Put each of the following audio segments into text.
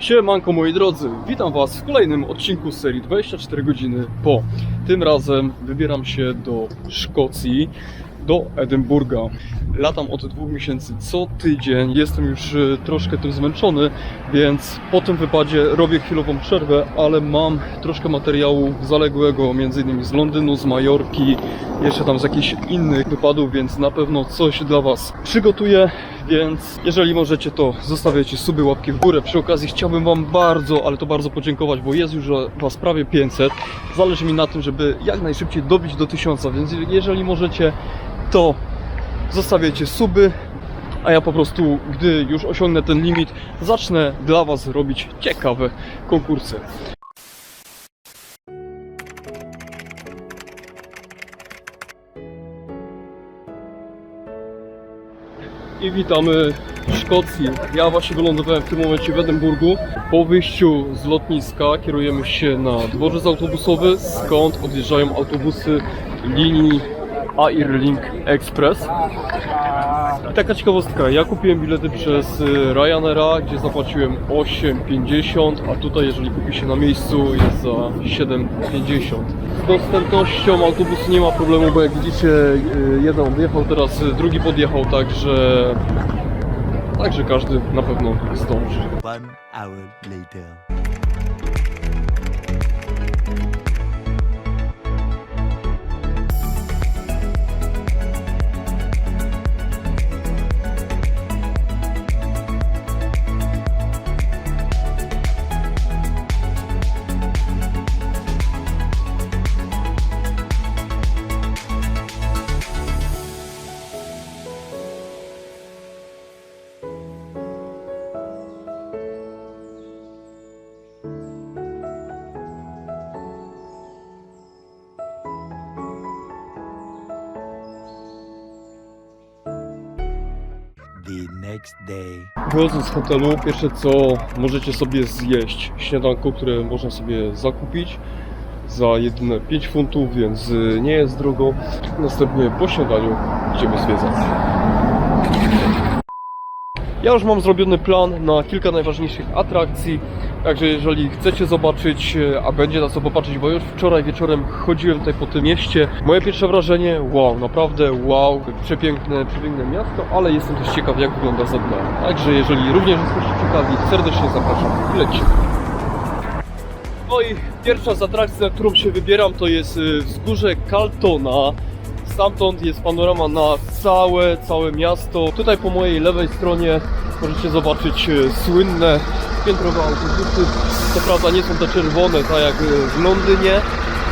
Siemanko moi drodzy, witam was w kolejnym odcinku z serii 24 godziny po. Tym razem wybieram się do Szkocji, do Edynburga. Latam od dwóch miesięcy co tydzień, jestem już e, troszkę tym zmęczony, więc po tym wypadzie robię chwilową przerwę, ale mam troszkę materiału zaległego, innymi z Londynu, z Majorki, jeszcze tam z jakichś innych wypadów, więc na pewno coś dla was przygotuję, więc jeżeli możecie to zostawiajcie suby, łapki w górę. Przy okazji chciałbym wam bardzo, ale to bardzo podziękować, bo jest już was prawie 500. Zależy mi na tym, żeby jak najszybciej dobić do 1000, więc jeżeli możecie, to zostawiajcie suby, a ja po prostu, gdy już osiągnę ten limit, zacznę dla was robić ciekawe konkursy. Witamy w Szkocji. Ja właśnie wylądowałem w tym momencie w Edynburgu. Po wyjściu z lotniska kierujemy się na dworzec autobusowy, skąd odjeżdżają autobusy linii Airlink Express. I taka ciekawostka, ja kupiłem bilety przez y, Ryanaira, gdzie zapłaciłem 8,50, a tutaj jeżeli kupi się na miejscu jest za 7,50. Z dostępnością autobusu nie ma problemu, bo jak widzicie y, jeden odjechał, teraz y, drugi podjechał, także także każdy na pewno zdąży. One hour later. Next day. Wychodząc z hotelu, pierwsze co możecie sobie zjeść śniadanko, które można sobie zakupić za jedyne 5 funtów, więc nie jest drogo. Następnie po śniadaniu idziemy zwiedzać. Ja już mam zrobiony plan na kilka najważniejszych atrakcji, także jeżeli chcecie zobaczyć, e, a będzie na co popatrzeć, bo już wczoraj wieczorem chodziłem tutaj po tym mieście, moje pierwsze wrażenie, wow, naprawdę wow, przepiękne, przepiękne miasto, ale jestem też ciekaw jak wygląda za dnia. Także jeżeli również jesteście ciekawi, serdecznie zapraszam, lecimy. No i pierwsza z atrakcji, na którą się wybieram, to jest y, wzgórze Kaltona. Stamtąd jest panorama na całe, całe miasto. Tutaj po mojej lewej stronie możecie zobaczyć y, słynne piętrowe autobusy. Co prawda nie są te czerwone, tak jak y, w Londynie.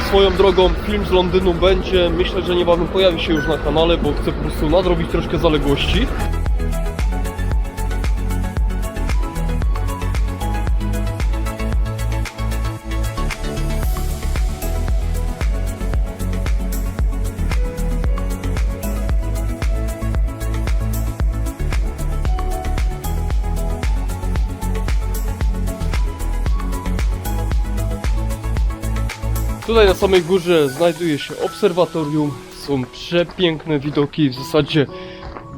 Swoją drogą film z Londynu będzie, myślę, że niebawem pojawi się już na kanale, bo chcę po prostu nadrobić troszkę zaległości. Tutaj na samej górze znajduje się obserwatorium. Są przepiękne widoki w zasadzie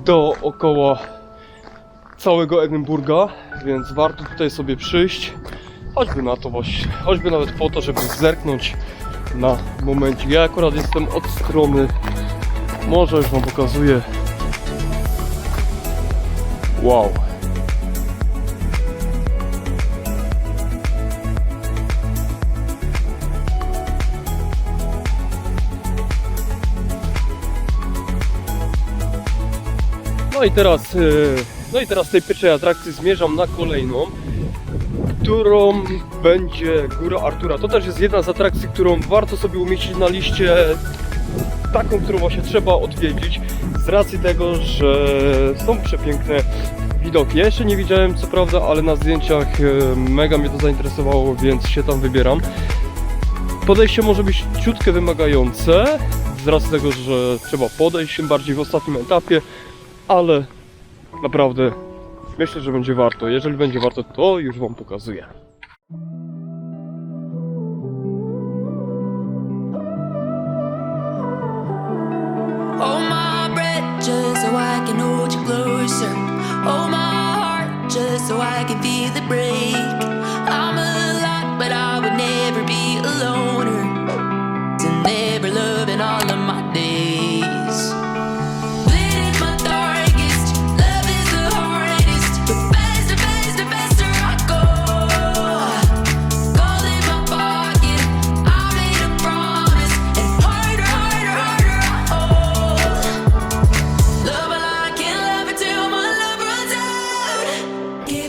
dookoła całego Edynburga, więc warto tutaj sobie przyjść. Choćby na to właśnie, choćby nawet po to, żeby zerknąć na momencie. Ja akurat jestem od strony morza, już wam pokazuję. Wow. No i teraz, e, no i teraz z tej pierwszej atrakcji zmierzam na kolejną, którą będzie Góra Artura. To też jest jedna z atrakcji, którą warto sobie umieścić na liście, taką, którą właśnie trzeba odwiedzić, z racji tego, że są przepiękne widoki. Ja jeszcze nie widziałem, co prawda, ale na zdjęciach e, mega mnie to zainteresowało, więc się tam wybieram. Podejście może być ciutkę wymagające, z racji tego, że trzeba podejść, tym bardziej w ostatnim etapie, ale naprawdę myślę, że będzie warto. Jeżeli będzie warto, to już Wam pokazuję. So I can feel it break. I'm a lot, but I would never be a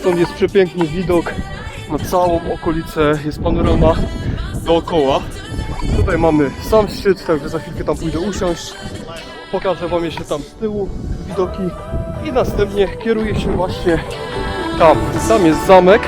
Stąd jest przepiękny widok na całą okolicę, jest panorama dookoła. Tutaj mamy sam szczyt, także za chwilkę tam pójdę usiąść. Pokażę Wam jeszcze tam z tyłu widoki i następnie kieruję się właśnie tam. Tam jest zamek.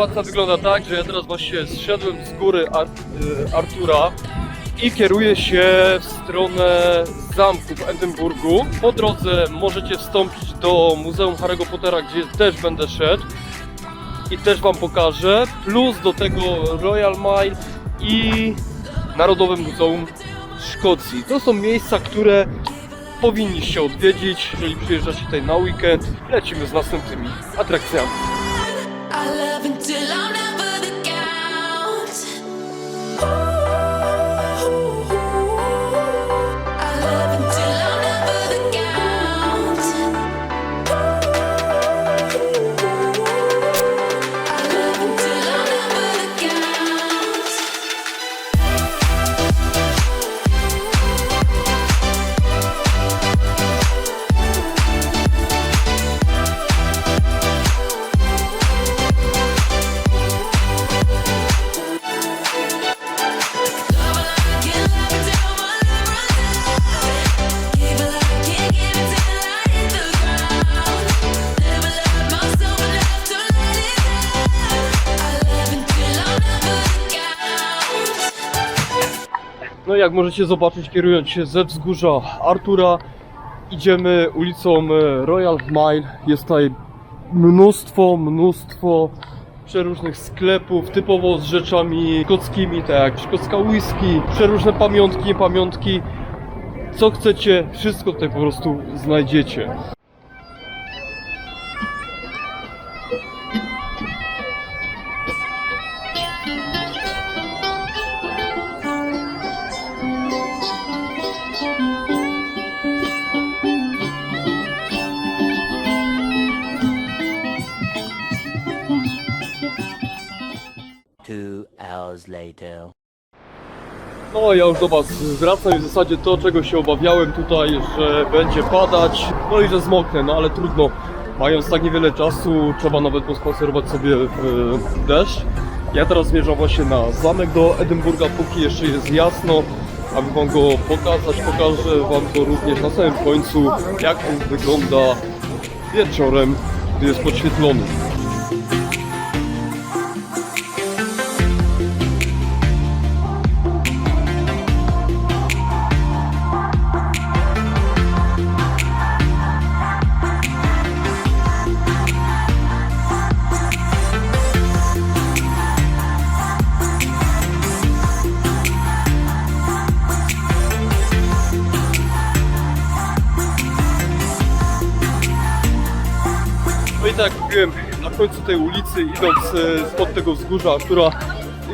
Sytuacja wygląda tak, że ja teraz właśnie zszedłem z góry Ar y, Artura i kieruję się w stronę zamku w Edynburgu. Po drodze możecie wstąpić do Muzeum Harry'ego Pottera, gdzie też będę szedł i też Wam pokażę. Plus do tego Royal Mile i Narodowe Muzeum Szkocji. To są miejsca, które powinniście odwiedzić, jeżeli przyjeżdżacie tutaj na weekend. Lecimy z następnymi atrakcjami. I love until I'm jak możecie zobaczyć, kierując się ze wzgórza Artura, idziemy ulicą e, Royal Mile. Jest tutaj mnóstwo, mnóstwo przeróżnych sklepów, typowo z rzeczami szkockimi, tak jak szkocka whisky, przeróżne pamiątki, pamiątki. Co chcecie, wszystko tutaj po prostu znajdziecie. Two hours later. No ja już do Was wracam i w zasadzie to, czego się obawiałem tutaj, że będzie padać, no i że zmoknę, no ale trudno. Mając tak niewiele czasu, trzeba nawet pospacerować sobie w deszcz. Ja teraz zmierzam właśnie na zamek do Edynburga, póki jeszcze jest jasno, aby Wam go pokazać. Pokażę Wam to również na samym końcu, jak on wygląda wieczorem, gdy jest podświetlony. Końcu tej ulicy, idąc e, spod tego wzgórza, która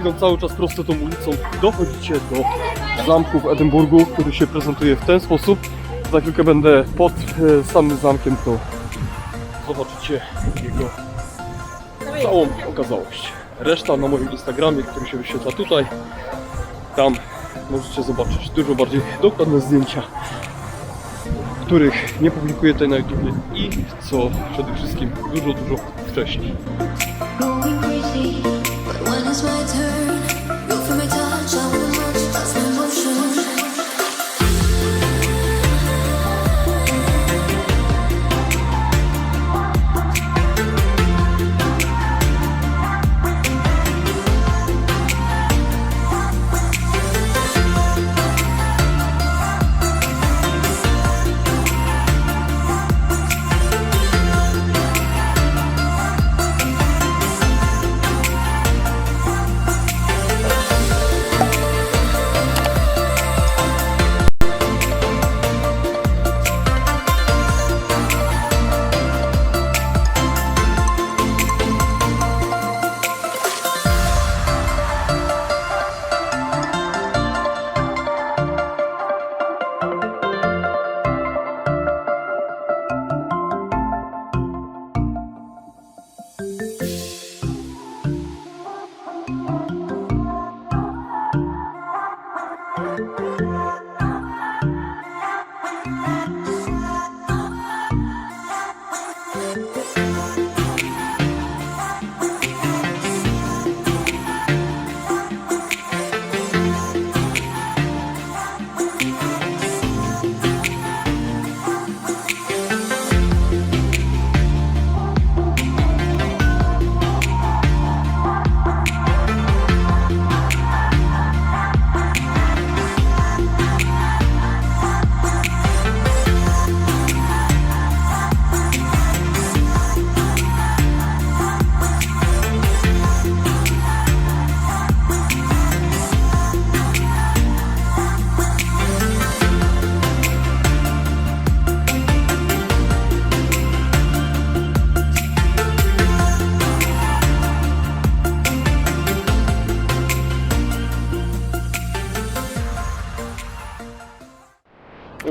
idąc cały czas prosto tą ulicą, dochodzicie do zamku w Edynburgu, który się prezentuje w ten sposób. Za chwilkę będę pod e, samym zamkiem, to zobaczycie jego całą okazałość. Reszta na moim Instagramie, który się wyświetla tutaj. Tam możecie zobaczyć dużo bardziej dokładne zdjęcia których nie publikuję tutaj na YouTube i co przede wszystkim dużo, dużo wcześniej.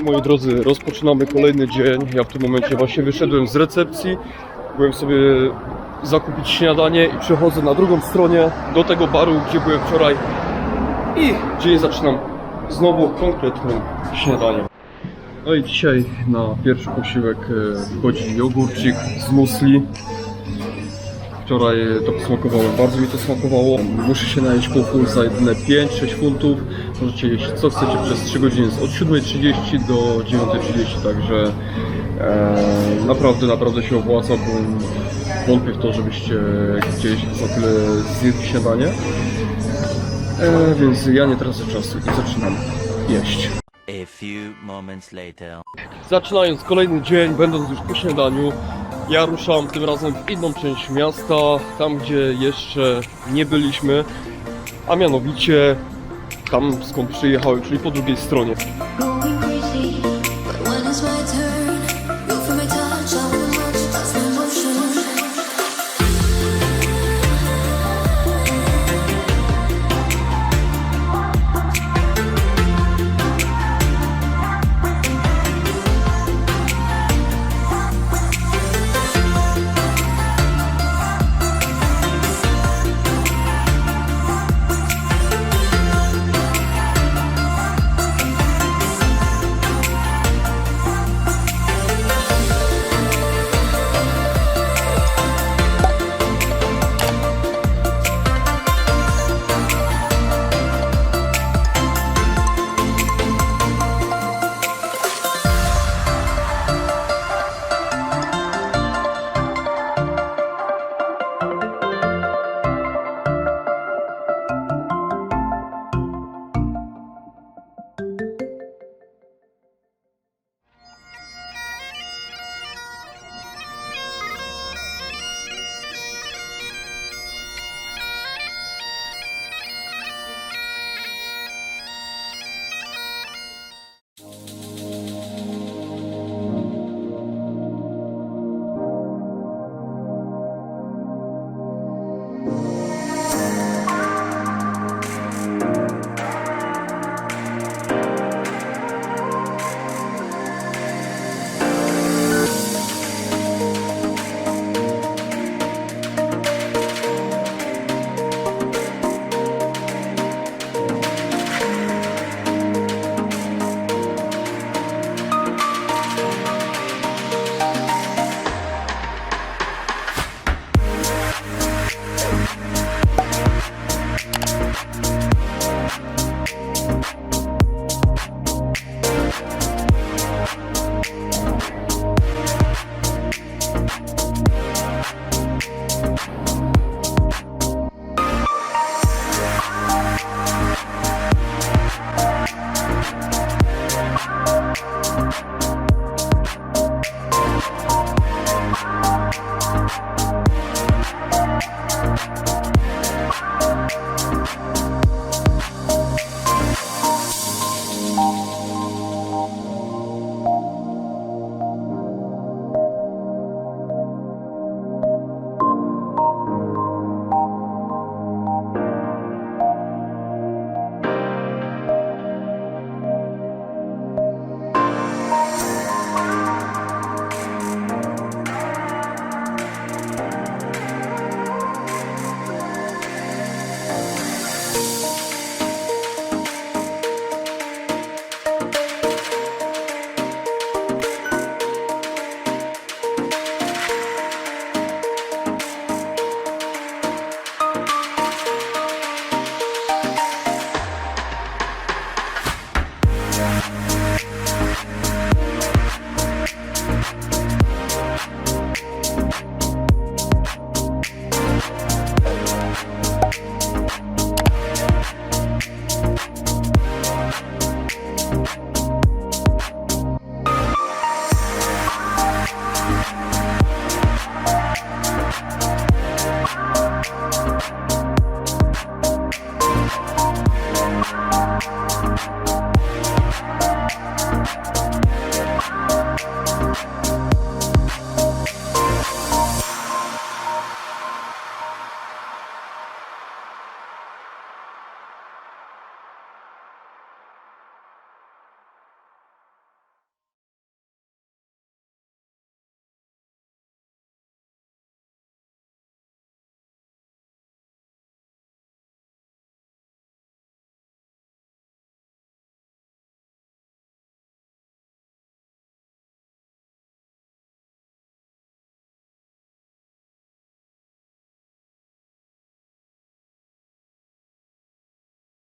Moi drodzy, rozpoczynamy kolejny dzień. Ja w tym momencie właśnie wyszedłem z recepcji. Byłem sobie zakupić śniadanie i przechodzę na drugą stronę do tego baru, gdzie byłem wczoraj. I dzień zaczynam znowu konkretnym śniadaniem. No i dzisiaj na pierwszy posiłek e, wchodzi jogurcik z musli. Wczoraj to smakowałem, bardzo mi to smakowało. Muszę się najeść full za jedyne 5-6 funtów. Możecie jeść co chcecie przez 3 godziny, od 7.30 do 9.30, także e, naprawdę, naprawdę się opłaca, bo wątpię w to, żebyście gdzieś za tyle zjedli śniadanie. E, więc ja nie tracę czasu i zaczynam jeść. A few moments later. Zaczynając kolejny dzień, będąc już po śniadaniu, ja ruszam tym razem w inną część miasta, tam gdzie jeszcze nie byliśmy, a mianowicie tam skąd przyjechałem, czyli po drugiej stronie.